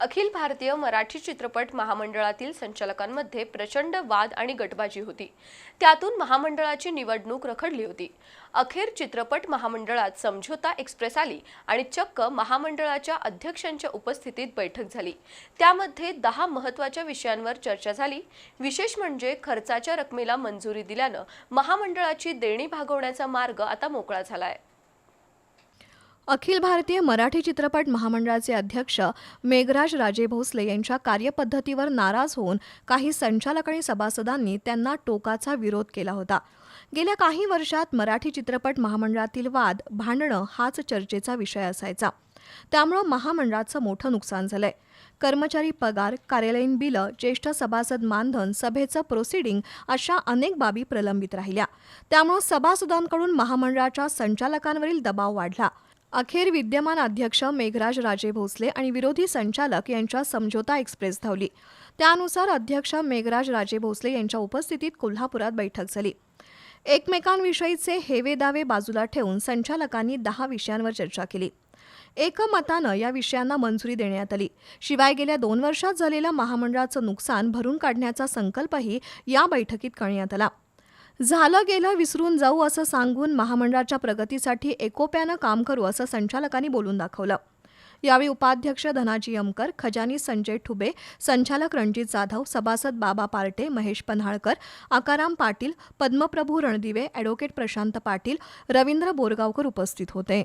अखिल भारतीय मराठी चित्रपट महामंडळातील संचालकांमध्ये प्रचंड वाद आणि गटबाजी होती. त्यातून महामंडळाची निवडणूक रखडली होती. अखेर चित्रपट महामंडळात समझोता एक्सप्रेस आली आणि चक्क महामंडळाच्या अध्यक्षांच्या उपस्थितीत बैठक झाली. त्यामध्ये दहा महत्त्वाच्या विषयांवर चर्चा झाली. विशेष म्हणजे खर्चाच्या रकमेला मंजुरी दिल्यानं महामंडळाची देणी भागवण्याचा मार्ग आता मोकळा झालाय. अखिल भारतीय मराठी चित्रपट महामंडळाचे अध्यक्ष मेघराज राजे भोसले यांच्या कार्यपद्धतीवर नाराज होऊन काही संचालक आणि सभासदांनी त्यांना टोकाचा विरोध केला होता. गेल्या काही वर्षात मराठी चित्रपट महामंडळातील वाद भांडणं हाच चर्चेचा विषय असायचा. त्यामुळं महामंडळाचं मोठं नुकसान झालंय. कर्मचारी पगार कार्यालयीन बिलं ज्येष्ठ सभासद मानधन सभेचं प्रोसिडिंग अशा अनेक बाबी प्रलंबित राहिल्या. त्यामुळं सभासदांकडून महामंडळाच्या संचालकांवरील दबाव वाढला. अखेर विद्यमान अध्यक्ष मेघराज राजे भोसले आणि विरोधी संचालक यांच्या समझोता एक्सप्रेस धावली. त्यानुसार अध्यक्ष मेघराज राजे भोसले यांच्या उपस्थितीत कोल्हापुरात बैठक झाली. एकमेकांविषयीचे हेवे दावे बाजूला ठेवून संचालकांनी दहा विषयांवर चर्चा केली. एकमतानं या विषयांना मंजुरी देण्यात आली. शिवाय गेल्या दोन वर्षात झालेलं महामंडळाचं नुकसान भरून काढण्याचा संकल्पही या बैठकीत करण्यात आला. झालं गेलं विसरून जाऊ असं सांगून महामंडळाच्या प्रगतीसाठी एकोप्यानं काम करू असं संचालकांनी बोलून दाखवलं. यावेळी उपाध्यक्ष धनाजी यमकर खजानी संजय ठुबे संचालक रणजित जाधव सभासद बाबा पार्टे महेश पन्हाळकर आकाराम पाटील पद्मप्रभू रणदिवे ॲडव्होकेट प्रशांत पाटील रवींद्र बोरगावकर उपस्थित होते.